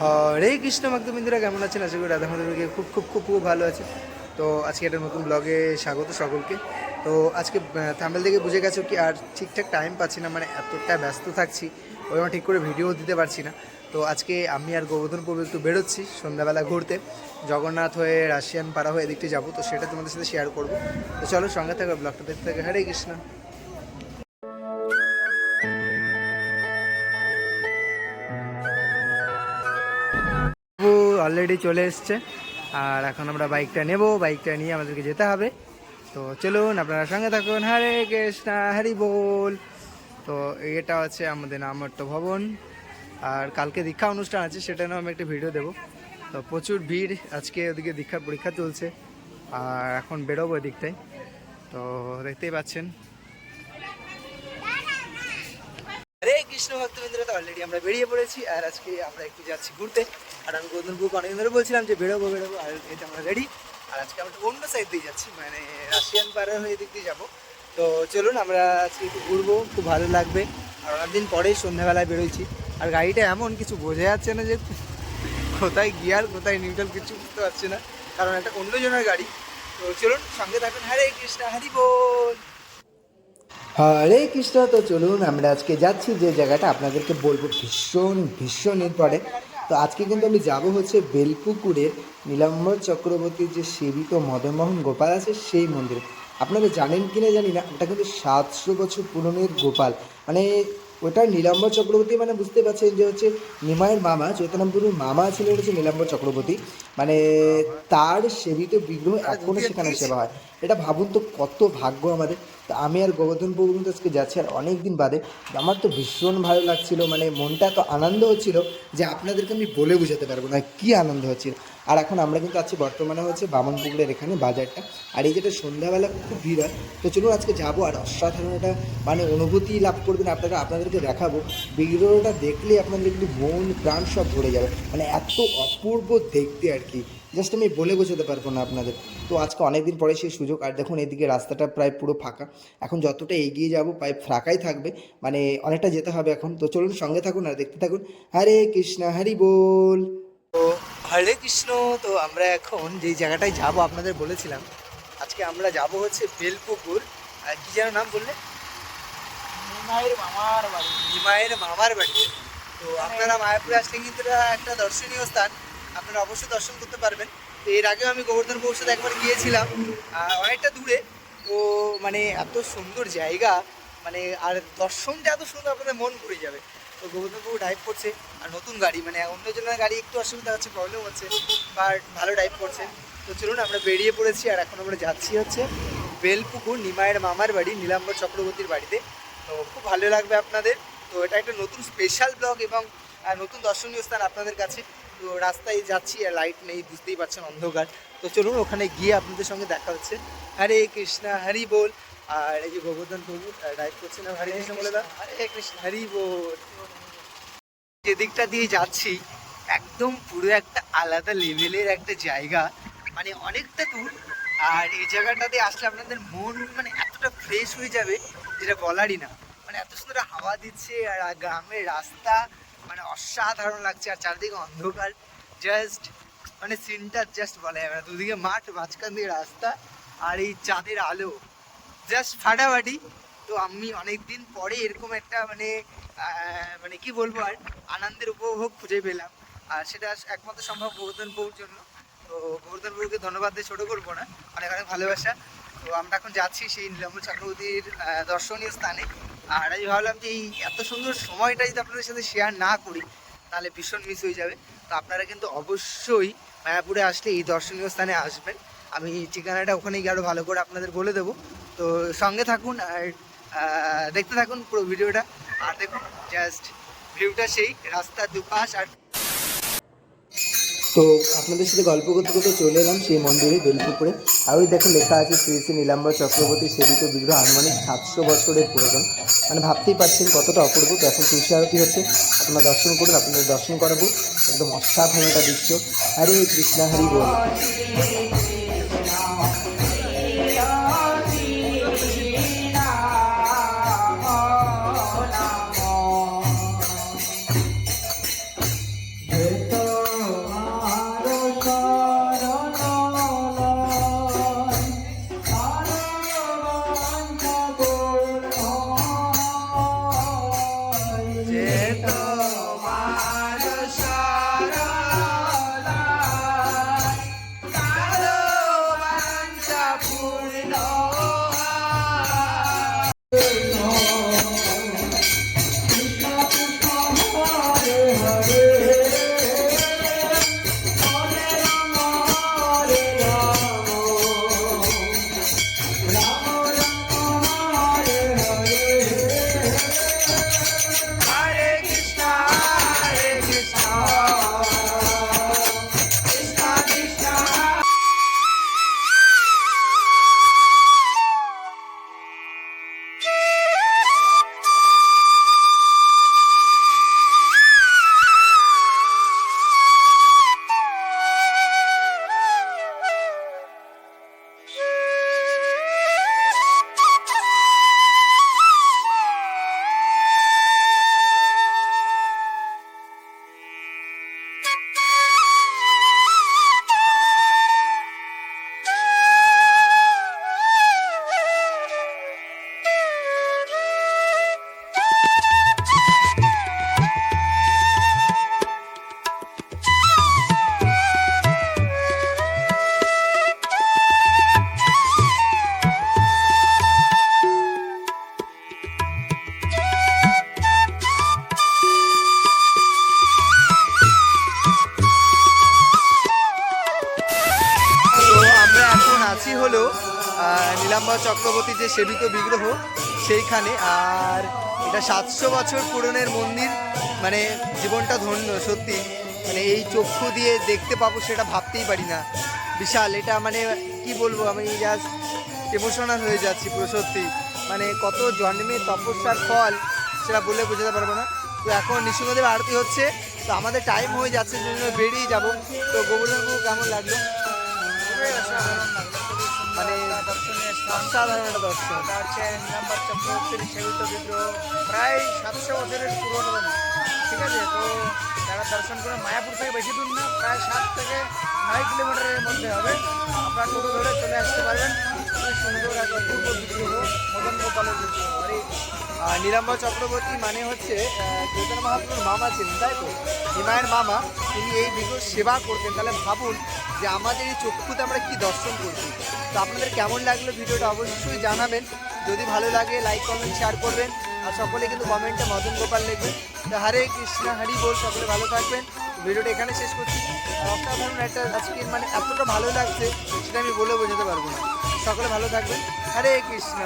হরে কৃষ্ণ ভক্তবিন্দুরা কেমন আছেন? আশা করি রাধা মাধবকে খুব খুব খুব খুব ভালো আছে। তো আজকে একটা নতুন ব্লগে স্বাগত সকলকে। তো আজকে থাম্বেল থেকে বুঝে গেছো কি আর ঠিকঠাক টাইম পাচ্ছি না মানে এতটা ব্যস্ত থাকছি। ওই জন্য ঠিক করে ভিডিও দিতে পারছি না। তো আজকে আমি আর গোবর্ধন প্রভু একটু বেরোচ্ছি সন্ধ্যাবেলা ঘুরতে। জগন্নাথ হয়ে রাশিয়ান পাড়া হয়ে এদিকটি যাব, তো সেটা তোমাদের সাথে শেয়ার করব। তো চলো সঙ্গে থাকো ব্লগটা দেখতে থাকে। হরে কৃষ্ণ। অলরেডি চলে এসছে। আর এখন আমরা বাইকটা নেব বাইকটা নিয়ে আমাদেরকে যেতে হবে। তো চলুন, আপনারা সঙ্গে থাকুন। হরে কৃষ্ণ, হরি বল। তো এটা হচ্ছে আমাদের নামট্ট ভবন। আর কালকে দীক্ষা অনুষ্ঠান আছে, সেটা নিয়েও আমি একটা ভিডিও দেবো। তো প্রচুর ভিড়, আজকে ওদিকে দীক্ষার পরীক্ষা চলছে। আর এখন বেরোবো এদিকটাই তো দেখতেই পাচ্ছেন। হরে কৃষ্ণ, ভক্তবৃন্দরা, তো অলরেডি আমরা বেরিয়ে পড়েছি। আর আজকে আমরা একটু যাচ্ছি ঘুরতে। আর আমি গৌতম বুক অনেকদিন ধরে বলছিলাম যে বেরোবো বেরোবো, আর এটা আমরা রেডি আর আজকে আমরা অন্য সাইড দিয়ে যাচ্ছি মানে রাশিয়ান পাড়া হয়ে দিক দিয়ে যাব। তো চলুন, আমরা আজকে একটু ঘুরবো, খুব ভালো লাগবে। আর অনেকদিন পরেই সন্ধ্যাবেলায় বেরোইছি। আর গাড়িটা এমন কিছু বোঝা যাচ্ছে না যে কোথায় গিয়ার, কোথায় নিউট্রাল কিছু বুঝতে পারছি না। কারণ একটা অন্যজনের গাড়ি। তো চলুন, সঙ্গে থাকুন। হরে কৃষ্ণ, হরি বল। হরে কৃষ্ণ, তো চলুন, আমরা আজকে যাচ্ছি যে জায়গাটা আপনাদেরকে বলব ভীষণ ভীষণ এরপরে। তো আজকে কিন্তু আমি যাব হচ্ছে বেলপুকুরের নীলাম্বর চক্রবর্তীর যে সেবিত মদনমোহন গোপাল আছে, সেই মন্দিরে। আপনারা জানেন কি না জানি না, ওটা কিন্তু সাতশো বছর পুরনের গোপাল। মানে ওটা নীলাম্বর চক্রবর্তী মানে বুঝতে পারছেন যে হচ্ছে নিমায়ের মামা চৈতন্যপুরের মামা ছিলেন হচ্ছে নীলাম্বর চক্রবর্তী। মানে তার সেবিত বিগ্রহ এখনও সেখানে সেবা হয়। এটা ভাবুন তো কত ভাগ্য আমাদের। তো আমি আর গোবর্ধন প্রভু কিন্তু আজকে যাচ্ছি আর অনেক দিন বাদে। আমার তো ভীষণ ভালো লাগছিল মানে মনটা এত আনন্দ হচ্ছিল যে আপনাদেরকে আমি বলে বোঝাতে পারব না কী আনন্দ হচ্ছিল। আর এখন আমরা কিন্তু আছি, বর্তমানে হচ্ছে বামনপুকুরের এখানে বাজারটা। আর এই যেটা সন্ধ্যাবেলা খুব ভিড় হয়, তো চলুন আজকে যাব আর অসাধারণ একটা মানে অনুভূতি লাভ করবেন আপনারা, আপনাদেরকে দেখাবো। বিগ্রহটা দেখলে আপনাদের কিন্তু মন, প্রাণ সব ভরে যাবে। মানে এত অপূর্ব দেখতে আর কি। জাস্ট আমি বলে বোঝাতে পারব না আপনাদের। তো আজকে অনেকদিন পরে সেই সুযোগ, আর দেখুন এদিকে রাস্তাটা প্রায় পুরো ফাঁকা। এখন যতটা এগিয়ে যাব, প্রায় ফাঁকাই থাকবে। মানে অনেকটা যেতে হবে এখন। তো চলুন সঙ্গে থাকুন আর দেখতে থাকুন। হরে কৃষ্ণ, হরি বল। হরে কৃষ্ণ তো আমরা এখন যে জায়গাটায় যাব আপনাদের বলেছিলাম আজকে আমরা যাব হচ্ছে বেলপুকুর আর কি যেন নাম বললে? নিমাইয়ের মামার বাড়ি। নিমায়ের মামার বাড়ি। তো আপনারা মায়াপুরে আসলে কিন্তু একটা দর্শনীয় স্থান আপনারা অবশ্যই দর্শন করতে পারবেন। তো এর আগেও আমি গোবর্ধন সাথে একবার গিয়েছিলাম অনেকটা দূরে। তো মানে এত সুন্দর জায়গা মানে আর দর্শনটা এত সুন্দর আপনাদের মন ঘুরে যাবে। তো বউ ড্রাইভ করছে, আর নতুন গাড়ি মানে অন্যজনের গাড়ি একটু অসুবিধা হচ্ছে প্রবলেম হচ্ছে বাট ভালো ড্রাইভ করছে। তো চলুন, আমরা বেরিয়ে পড়েছি, আর এখন আমরা যাচ্ছি হচ্ছে বেলপুকুর নিমায়ের মামার বাড়ি, নীলাম্বর চক্রবর্তীর বাড়িতে। তো খুব ভালো লাগবে আপনাদের। তো এটা একটা নতুন স্পেশাল ব্লগ এবং নতুন দর্শনীয় স্থান আপনাদের কাছে। তো রাস্তায় যাচ্ছি, আর লাইট নেই, বুঝতেই পারছেন অন্ধকার। তো চলুন, ওখানে গিয়ে আপনাদের সঙ্গে দেখা হচ্ছে। হরে কৃষ্ণা, হরি বল। আর এই যে গোবর্ধন প্রভু ড্রাইভ করছেন আর হরে কৃষ্ণ বলে দাও। হরে কৃষ্ণ। হরি বল। যে দিকটা দিয়ে যাচ্ছি একদম পুরো একটা আলাদা লেভেলের একটা জায়গা মানে অনেকটা দূর। আর এই জায়গাটাতে আসলে আপনাদের মন মানে এতটা ফ্রেশ হয়ে যাবে যেটা বলারই না। মানে এত সুন্দর হাওয়া দিচ্ছে আর গ্রামের রাস্তা মানে অসাধারণ লাগছে। আর চারদিকে অন্ধকার। জাস্ট মানে সিনটা জাস্ট বলা যাবে না দুদিকে মাঠ মাঝখান দিয়ে রাস্তা আর এই চাঁদের আলো। জাস্ট ফাটাফাটি। তো আমি অনেক দিন পরে এরকম একটা মানে মানে কি বলব আর, আনন্দের উপভোগ খুঁজে পেলাম। আর সেটা একমাত্র সম্ভব গোবর্ধন বউর জন্য। তো গোবর্ধন বউকে ধন্যবাদ দিয়ে ছোটো করব না, অনেক অনেক ভালোবাসা। তো আমরা এখন যাচ্ছি সেই নীলাম্বর চক্রবর্তীর দর্শনীয় স্থানে। আর আমি ভাবলাম যে এই এত সুন্দর সময়টা যদি আপনাদের সাথে শেয়ার না করি, তাহলে ভীষণ মিস হয়ে যাবে। তো আপনারা কিন্তু অবশ্যই মায়াপুরে আসলে এই দর্শনীয় স্থানে আসবেন। আমি ঠিকানাটা ওখানে গিয়ে আরও ভালো করে আপনাদের বলে দেবো। তো সঙ্গে থাকুন আর দেখতে থাকুন পুরো ভিডিওটা। আর দেখুন জাস্ট ভিউটা সেই, রাস্তার দুপাশ আর তো আপনাদের সাথে গল্প করতে করতে চলে এলাম সেই মন্দিরে বেলপুকুরে। আর ওই দেখো লেখা আছে শ্রী শ্রী নীলাম্বর চক্রবর্তী সেবিত বিগ্রহ আনুমানিক সাতশো বছরের পুরাতন। মানে ভাবতেই পারছেন কতটা অপূর্ব। তো এখন তুলসী আরতি হচ্ছে, আপনারা দর্শন করুন, আপনাদের দর্শন করাবো। একদম অসাধারণ একটা দৃশ্য। হরে কৃষ্ণ, হরি বল। pulling off. আহ, নীলাম্বর চক্রবর্তী যে সেবিত বিগ্রহ সেইখানে। আর এটা সাতশো বছর পুরনের মন্দির মানে জীবনটা ধন্য সত্যি। মানে এই চক্ষু দিয়ে দেখতে পাবো সেটা ভাবতেই পারি না। বিশাল এটা মানে কি বলব আমি জাস্ট ইমোশনাল হয়ে যাচ্ছি পুরো সত্যি। মানে কত জন্মে তপস্যার ফল সেটা বলে বোঝাতে পারব না। তো এখন নিঃসিংহদেব আরতি হচ্ছে তো আমাদের টাইম হয়ে যাচ্ছে বেরিয়ে যাব। তো গোবর্ধনবাবু কেমন লাগল? মানে অসাধারণ একটা দর্শন। এটা হচ্ছে নীলাম্বার চক্রবর্তীর সেবিত বিগ্রহ প্রায় সাতশো বছরের পুরনো ঠিক আছে? তো যারা দর্শন করে মায়াপুর থেকে বেশি দূর না, প্রায় সাত থেকে নয় কিলোমিটারের মধ্যে হবে। আপনারা টোটো ধরে চলে আসতে পারবেন খুবই সুন্দর একটা পূর্ব বিগ্রহ মদন গোপালের আর নীলাম্বর চক্রবর্তী মানে হচ্ছে চৈতন্য মহাপ্রভুর মামা ছিলেন, তাই তো? হিমায়ের মামা, তিনি এই বিগ্রহ সেবা করতেন। তাহলে ভাবুন যে আমাদের এই চক্ষুতে আমরা কি দর্শন করছি। তো আপনাদের কেমন লাগল ভিডিওটা অবশ্যই জানাবেন। যদি ভালো লাগে লাইক কমেন্ট শেয়ার করবেন। আর সকলে কিন্তু কমেন্টে মদন গোপাল লিখবেন। তো হরে কৃষ্ণ, হরি বল, সকলে ভালো থাকবেন। ভিডিওটা এখানে শেষ করছি। অসাধারণ একটা আজকে মানে এতটা ভালো লাগছে, সেটা আমি বলে বোঝাতে পারব না। সকলে ভালো থাকবেন। হরে কৃষ্ণ।